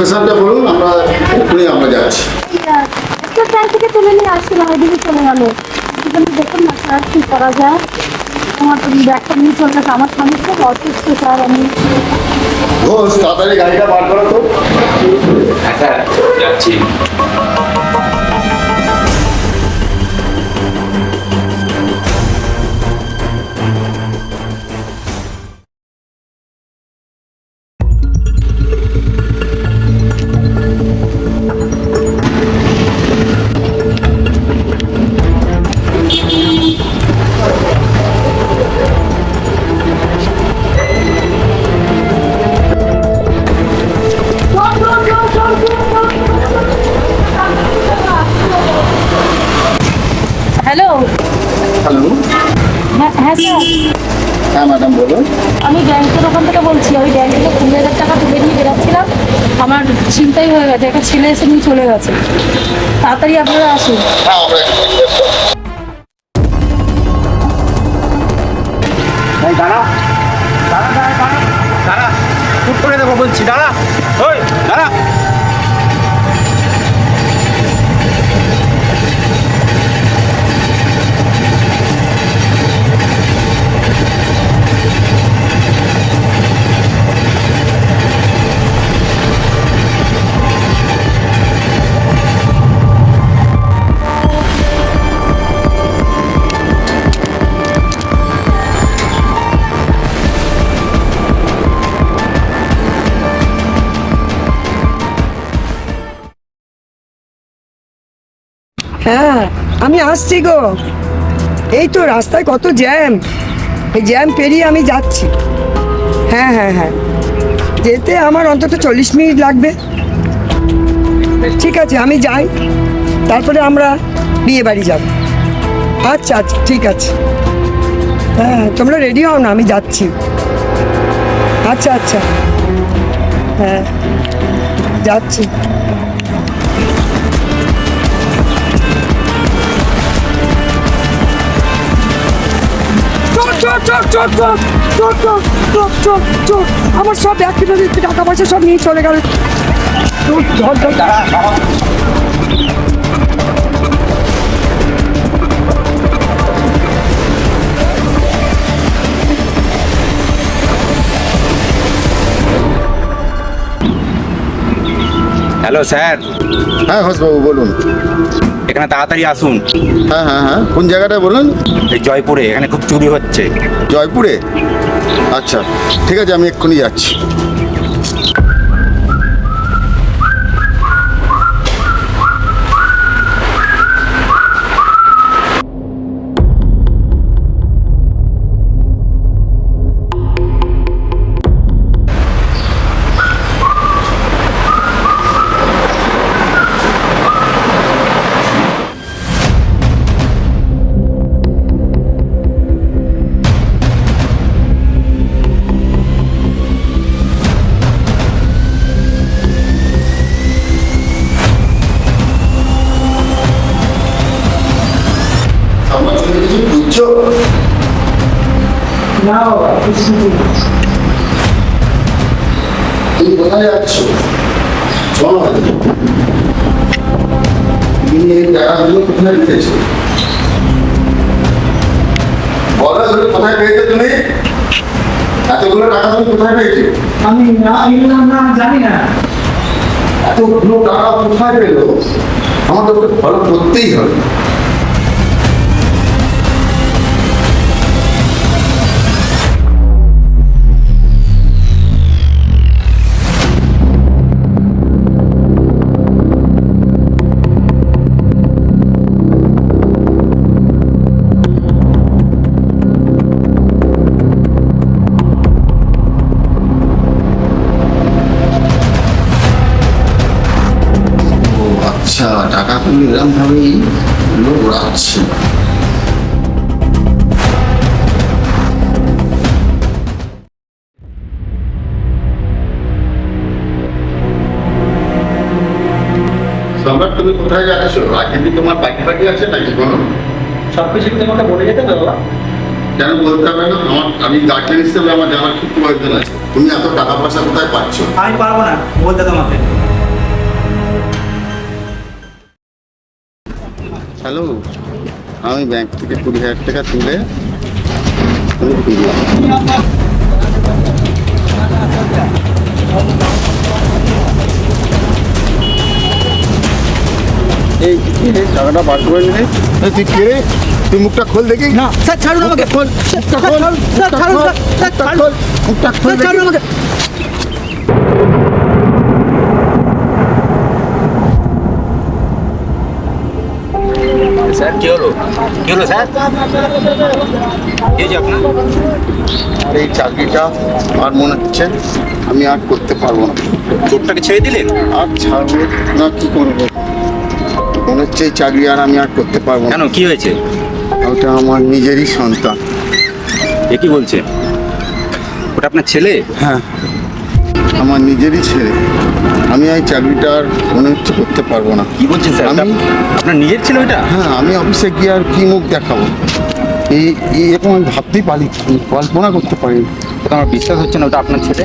লোকেশনটা বলুন আমরা এক্ষুনি আমরা যাচ্ছি। থেকে তুলে নিয়ে আসছিলাম ওইদিকে চলে গেল। দেখুন না স্যার কী করা যায়। আমার তো ব্যাগটা নিয়ে চলে গেছে আমার স্বামী খুব অসুস্থ স্যার আমি ঘোষ তাড়াতাড়ি গাড়িটা বার করো তো। আচ্ছা যাচ্ছি। হ্যালো। হ্যাঁ হ্যাঁ স্যার। হ্যাঁ ম্যাডাম বলুন। আমি ব্যাংকের ওখান থেকে বলছি ওই ব্যাংক থেকে কুড়ি হাজার টাকা তুলে নিয়ে বেরোচ্ছিলাম। আমার চিন্তাই হয়ে গেছে একটা ছেলে এসে নিয়ে চলে গেছে। তাড়াতাড়ি আপনারা আসুন। হ্যাঁ দাঁড়া। দাঁড়া দাঁড়া দাঁড়া। দাঁড়া চুপ করে দেবো বলছি দাঁড়া। হ্যাঁ আমি আসছি গো। এই তো রাস্তায় কত জ্যাম। এই জ্যাম পেরিয়ে আমি যাচ্ছি। হ্যাঁ হ্যাঁ হ্যাঁ। যেতে আমার অন্তত চল্লিশ মিনিট লাগবে। ঠিক আছে, আমি যাই। তারপরে আমরা বিয়ে বাড়ি যাব। আচ্ছা আচ্ছা ঠিক আছে। হ্যাঁ তোমরা রেডি হও না? আমি যাচ্ছি। আচ্ছা আচ্ছা। হ্যাঁ যাচ্ছি। চোর চোর চোর চোর চোর চোর চোর চোর চোর চোর আমার সব ব্যাগ কিনে টাকা পয়সা সব নিয়ে চলে গেল। চোর হ্যালো স্যার। হ্যাঁ ঘোষবাবু বলুন। এখানে তাড়াতাড়ি আসুন। হ্যাঁ হ্যাঁ হ্যাঁ। কোন জায়গাটা বলুন এই জয়পুরে এখানে খুব চুরি হচ্ছে। জয়পুরে? আচ্ছা ঠিক আছে আমি এক্ষুনি যাচ্ছি। আমার তুমি কিছু বুঝছ যাচ্ছ শোনো তুমি কোথায় পেয়েছ আমি না জানি না। এতগুলো টাকা কোথায় পেল? আমাদের ফলো করতেই হবে। আচ্ছা টাকা তুমি এরকম লোক উড়াচ্ছে সম্রাট তুমি কোথায় যাচ্ছ আজকে কি তোমার পাখি পাখি আছে নাকি কোনো? সব কিছু কি তোমাকে বলে যেতে বাবা? কেন বলতে হবে না? আমার আমি গার্জেন হিসেবে আমার জানার খুব প্রয়োজন আছে। তুমি এত টাকা পয়সা কোথায় পাচ্ছ? আমি পারব না বলতে তোমাকে। হ্যালো আমি ব্যাংক থেকে কুড়ি হাজার টাকা তুলে এই টাকাটা বার করে নিলে তুই কে রে? তুই মুখটা খোল দেখি। না স্যার ছাড়ুন আমাকে খোল খোল। খোল মুখটা খোল স্যার, ছাড়ুন দেখি। আমাকে। স্যার হলো স্যার। কি হয়েছে আপনার। এই চাকরিটা আর মনে হচ্ছে আমি আর করতে পারব না। চোটটাকে ছেড়ে দিলেন? আর ছাড়বো না কি করব? মনে হচ্ছে এই চাকরি আর আমি আর করতে পারব না। কেন কি হয়েছে? ওটা আমার নিজেরই সন্তান। এ কি বলছে? ওটা আপনার ছেলে? হ্যাঁ আমার নিজেরই ছেলে। আমি এই চাকরিটা আর মনে হচ্ছে করতে পারব না। কি বলছেন স্যার? আমি- আপনার নিজের ছিল এটা হ্যাঁ আমি অফিসে গিয়ে আর কি মুখ দেখাবো? এই এরকম আমি ভাবতেই পারি কল্পনা করতে পারি আমার বিশ্বাস হচ্ছে না ওটা আপনার ছেলে?